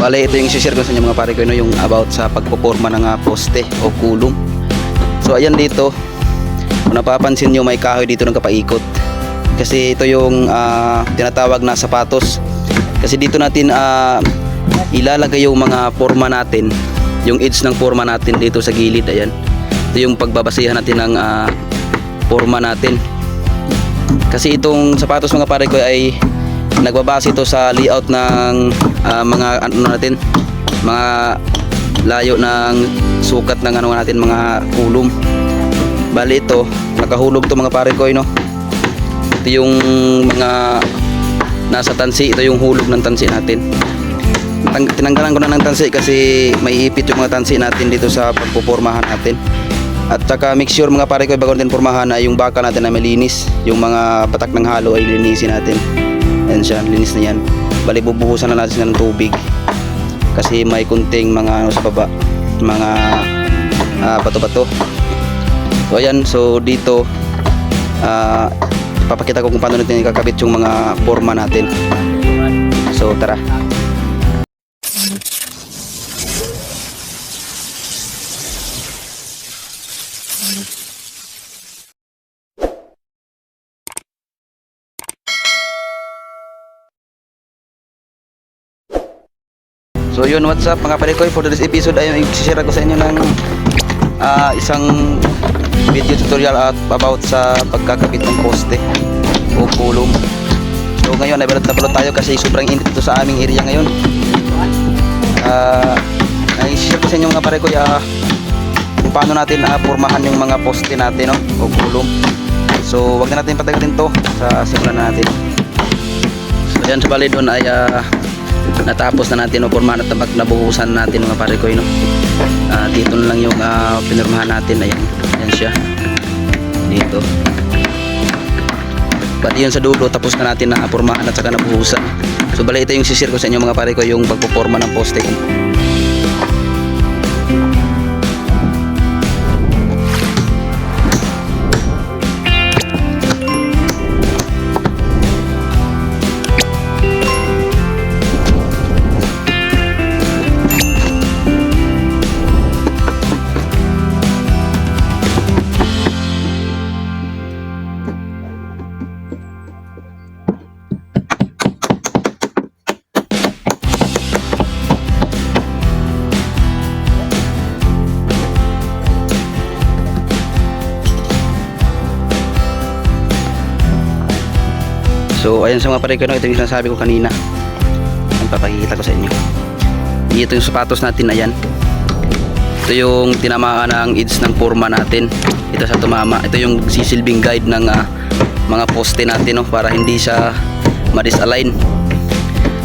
Bale, ito yung share ko sa inyo mga pare ko, no, yung about sa pagpoporma ng ah, poste o kulong. So, ayan dito, kung napapansin nyo, may kahoy dito ng kapaikot. Kasi ito yung ah, tinatawag na sapatos. Kasi dito natin ah, ilalagay yung mga forma natin, yung edge ng forma natin dito sa gilid, ayan. Ito yung pagbabasihan natin ng ah, forma natin. Kasi itong sapatos mga pare ko ay nagbabase ito sa layout ng ah, mga ano natin, mga layo ng sukat ng ano natin mga kulom. Bali ito, nakahulog to mga pare ko, no. Ito yung mga nasa tansi, ito yung hulog ng tansi natin. Tinanggalan ko na ng tansi kasi may ipit yung mga tansi natin dito sa pagpupormahan natin. At saka make sure mga pare ko bago natin pormahan na yung baka natin na malinis. Yung mga patak ng halo ay linisin natin. Yan siya, linis na yan. Bali bubuhusan na natin ng tubig. Kasi may kunting mga ano sa baba, mga ah, bato-bato. So ayan, so dito ah papakita ko kung paano natin ikakabit yung mga forma natin. So tara. So yun, what's up mga pare ko? For this episode ay i-share ko sa inyo ng ah, isang video tutorial at about sa pagkakabit ng poste o kulong. So ngayon, nabalot na balot tayo kasi sobrang init ito sa aming area ngayon. Ah, i-share ko sa inyo mga pare ko ah, kung paano natin ah, pormahan yung mga poste natin no? o kulong. So wag na natin patagalin to sa simulan na natin. So yan sa bali doon ay ah, natapos na natin o pormahan at tabak nabuhusan natin mga pare ko no? Ah, dito na lang yung uh, pinirmahan natin. Ayan, ayan siya. Dito. Pati yun sa dulo tapos na natin na pormahan at saka nabuhusan. So bali ito yung sisir ko sa inyo mga pare ko yung pagpuporma ng poste So ayan sa mga pare ko no, ito yung sinasabi ko kanina. Ang papakikita ko sa inyo. Ito yung sapatos natin ayan. Ito yung tinamaan ng edge ng forma natin. Ito sa tumama. Ito yung sisilbing guide ng ah, mga poste natin no para hindi siya ma-disalign.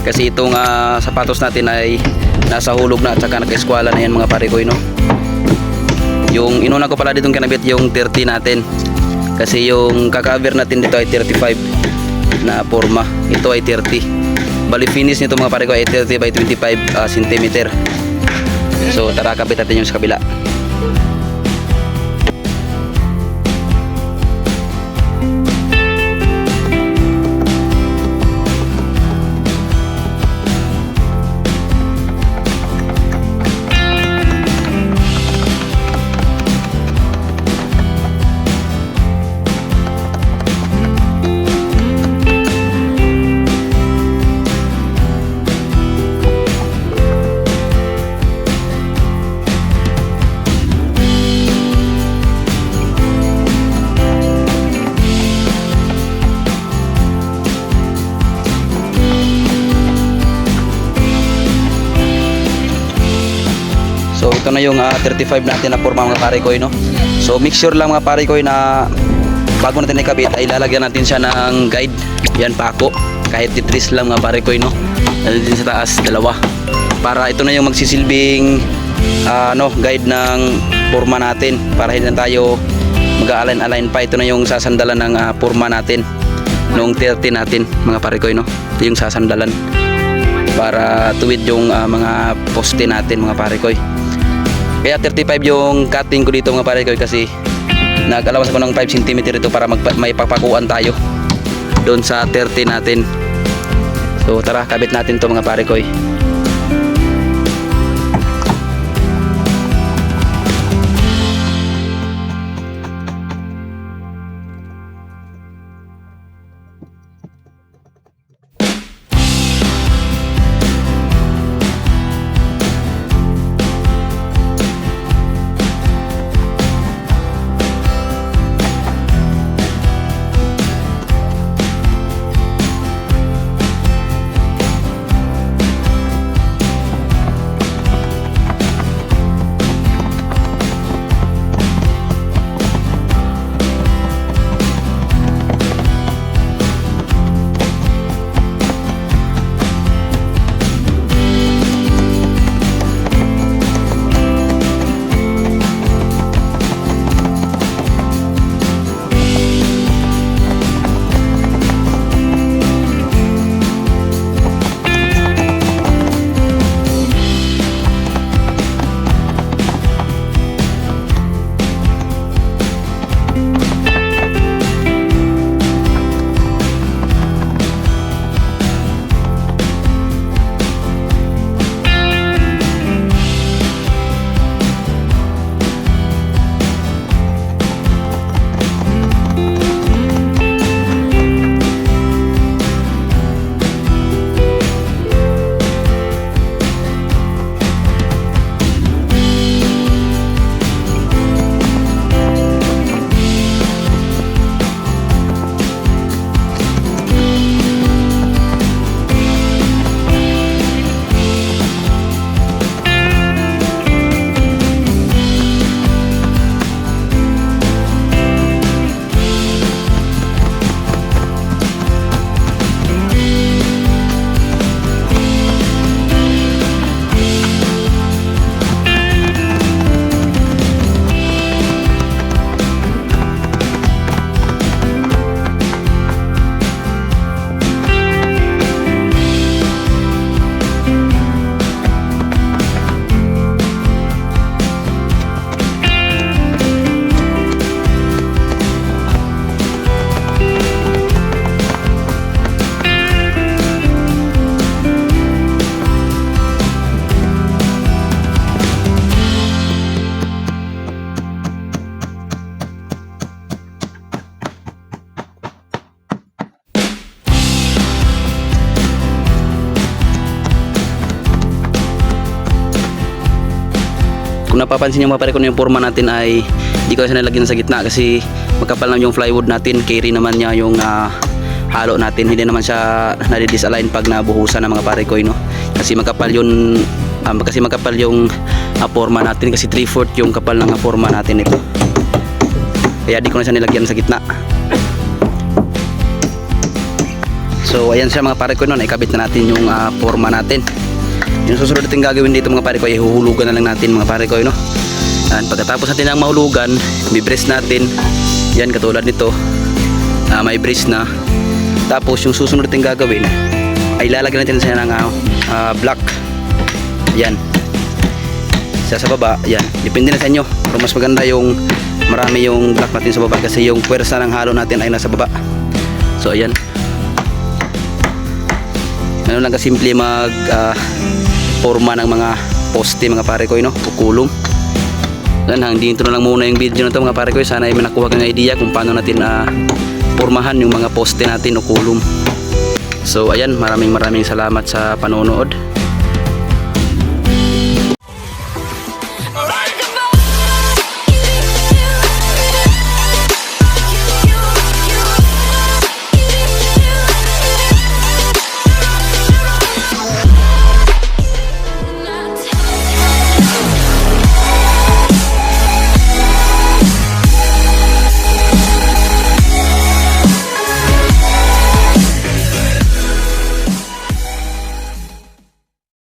Kasi itong ah, sapatos natin ay nasa hulog na at saka naka-eskwala na yan mga pare ko no. Yung inuna ko pala ditong kinabit yung 30 natin. Kasi yung kakaver natin dito ay 35 na forma. Ito ay 30. Bali finish nito mga pare ko ay 30 by 25 ah, centimeter. So tara kabit natin yung sa kabila. Ito na yung ah, 35 natin na forma mga pare ko no. So make sure lang mga pare ko na bago natin ikabit ay lalagyan natin siya ng guide. Yan pako. Kahit titris lang mga pare ko no. Din sa taas dalawa. Para ito na yung magsisilbing ah, ano, guide ng forma natin para hindi na tayo mag-align-align pa. Ito na yung sasandalan ng ah, forma natin noong 30 natin mga pare ko no. Ito yung sasandalan para tuwid yung ah, mga poste natin mga pare ko. Kaya 35 yung cutting ko dito mga pare ko kasi nag-alawas ako ng 5 cm ito para magpa- may papakuan tayo doon sa 30 natin. So tara, kabit natin to mga pare ko. Kung napapansin nyo mga pare ko yung forma natin ay di ko kasi nalagyan sa gitna kasi magkapal lang yung plywood natin. Carry naman niya yung ah, halo natin. Hindi naman siya nadidisalign pag nabuhusan ng mga pare ko. No? Kasi magkapal yun um, kasi magkapal yung ah, forma natin kasi 3/4 yung kapal ng ah, forma natin ito. Kaya di ko na siya nilagyan sa gitna. So ayan siya mga pare ko noon, ikabit na natin yung ah, forma natin. Yung susunod natin gagawin dito mga pare ko, ay huhulugan na lang natin mga pare ko, no? Yan, pagkatapos natin ang mahulugan, bibrace natin. Yan, katulad nito. Ah, may brace na. Tapos yung susunod natin gagawin, ay lalagyan natin sa ng ah, ah, block. Yan. Sa sa baba, yan. Depende na sa inyo. Pero mas maganda yung marami yung block natin sa baba kasi yung pwersa ng halo natin ay nasa baba. So ayan. Ano lang kasimple mag ah, forma ng mga poste mga pare ko no, o kulong. Yan, hanggang dito na lang muna yung video na to mga pare ko. Sana ay may nakuha kang idea kung paano natin ah, formahan yung mga poste natin o kulong. So ayan, maraming maraming salamat sa panonood.